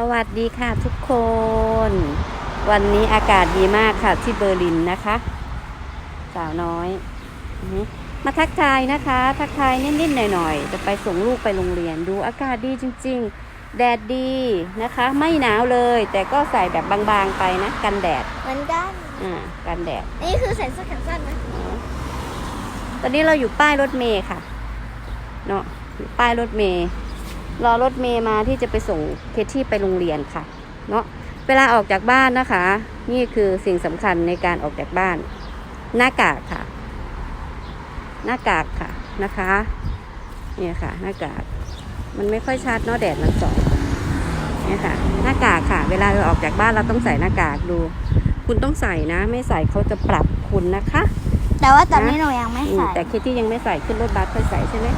สวัสดีค่ะทุกคน วันนี้อากาศดีมากค่ะที่เบอร์ลินนะคะ สาวน้อยอือฮึมาทักทายนะคะ ทักทายนิดๆหน่อยๆ จะไปส่งลูกไปโรงเรียนดูอากาศดีจริง ๆ แดดดีนะคะ ไม่หนาวเลย แต่ก็ใส่แบบบางๆไปนะ กันแดดเหมือนกันอ่ากันแดด นี่คือใส่เสื้อแขนสั้นนะตอนนี้เราอยู่ป้ายรถเมย์ค่ะเนาะอยู่ป้ายรถเมย์ รอรถเมย์มาที่จะไปส่งเคที่ไปโรงเรียนค่ะ เนาะเวลาออกจากบ้านนะคะ นี่คือสิ่งสำคัญในการออกจากบ้าน หน้ากากค่ะ หน้ากากค่ะนะคะเนี่ยค่ะ หน้ากาก มันไม่ค่อยชัดเนาะแดดมันส่องเนี่ยค่ะ หน้ากากค่ะ เวลาเราออกจากบ้านเราต้องใส่หน้ากากดู คุณต้องใส่นะ ไม่ใส่เขาจะปรับคุณนะคะ แต่ว่าตอนนี้หนูยังไม่อืมใส่แต่คิดที่ยังไม่ใส่ขึ้นรถบัสค่อยใส่ใช่ไหม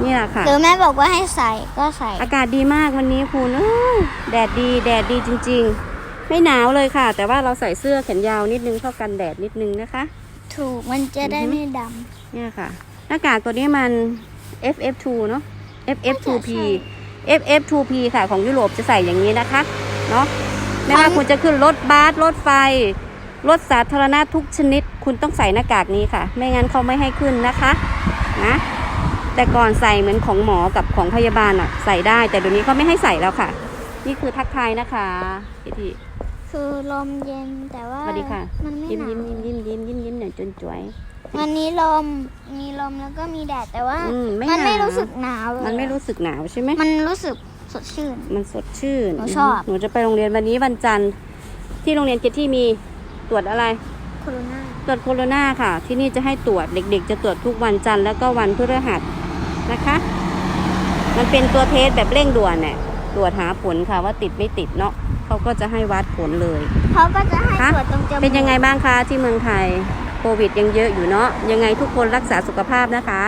อือฮึนี่แหละค่ะ หรือแม่บอกว่าให้ใส่ก็ใส่ อากาศดีมากวันนี้คุณเอ้ยแดดดีแดดดีจริง ๆ ไม่หนาวเลยค่ะ แต่ว่าเราใส่เสื้อแขนยาวนิดนึงเท่ากันแดดนิดนึงนะคะ ถูกมันจะได้อือฮึไม่ดเนี่ยค่ะ หน้ากากตัวนี้มัน FF2 เนอะ FF2P ใช่ FF2P ค่ะของยุโรปจะใส่อย่างนี้นะคะ เนาะไม่ว่าคุณจะขึ้นรถบัสรถไฟ รถสาธารณะทุกชนิด คุณต้องใส่หน้ากากนี้ค่ะ ไม่งั้นเขาไม่ให้ขึ้นนะคะ นะ แต่ก่อนใส่เหมือนของหมอกับของพยาบาลอะใส่ได้ แต่เดี๋ยวนี้เขาไม่ให้ใส่แล้วค่ะ นี่คือทักทายนะคะพี่ทีำคือลมเย็นแต่ว่าสวัสดีค่ะ มันไม่ยิ้มหนาวยิ้มยิ้มยิ้มยิ้มยิ้มยิ้มหน่อยจนจวย วันนี้ลมมีลมแล้วก็มีแดดแต่ว่าอืมไม่มันไม่หนาวรู้สึกหนาวเลยมันไม่รู้สึกหนาวใช่ไหม มันรู้สึกสดชื่น มันสดชื่นหนูชอบ หนูจะไปโรงเรียนวันนี้วันจันทร์ ที่โรงเรียนเกตที่มีตรวจอะไร โคโรนาตรวจโคโรนาค่ะ ที่นี่จะให้ตรวจเด็ก ๆ จะตรวจทุกวันจันทร์แล้วก็วันพฤหัส นะคะ มันเป็นตัวเทสแบบเร่งด่วนเนี่ยตรวจหาผลค่ะว่าติดไม่ติดเนาะเขาก็จะให้วัดผลเลยเขาก็จะให้ฮะตรวจตรงจมูกเป็นยังไงบ้างคะที่เมืองไทยโควิดยังเยอะอยู่เนาะยังไงทุกคนรักษาสุขภาพนะคะ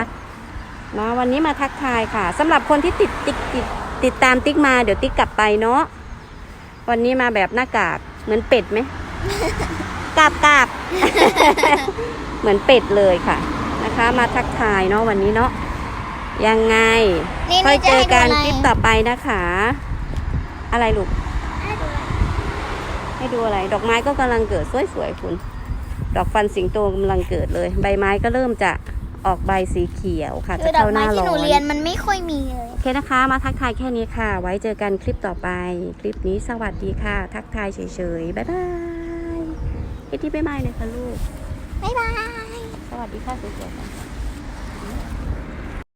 เนาะวันนี้มาทักทายค่ะสำหรับคนที่ติดติ๊กติดติดตามติ๊กมาเดี๋ยวติ๊กกลับไปเนาะวันนี้มาแบบหน้ากากเหมือนเป็ดไหมกราบกราบเหมือนเป็ดเลยค่ะนะคะ มาทักทายเนาะวันนี้เนาะ ยังไงนี่ค่อยนี่เจจะอให้ดูกันอะไรคลิปต่อไปนะคะ อะไรลูกให้ดูอะไรให้ดูอะไร ดอกไม้ก็กำลังเกิดสวยๆคุณ ดอกฟันสิงโตกำลังเกิดเลย ใบไม้ก็เริ่มจะออกใบสีเขียวค่ะคืจะอดอเข้ากหไม้น้าที่ร้หนูอนเรียนมันไม่ค่อยมีเลย โอเคนะคะ มาทักทายแค่นี้ค่ะ ไว้เจอกันคลิปต่อไป คลิปนี้สวัสดีค่ะ ทักทายเฉยๆ บ๊ายบายคิดที่บ๊ายบายเลยค่ะลูก บ๊ายบาย สวัสดีค่ะสวยๆค่ะ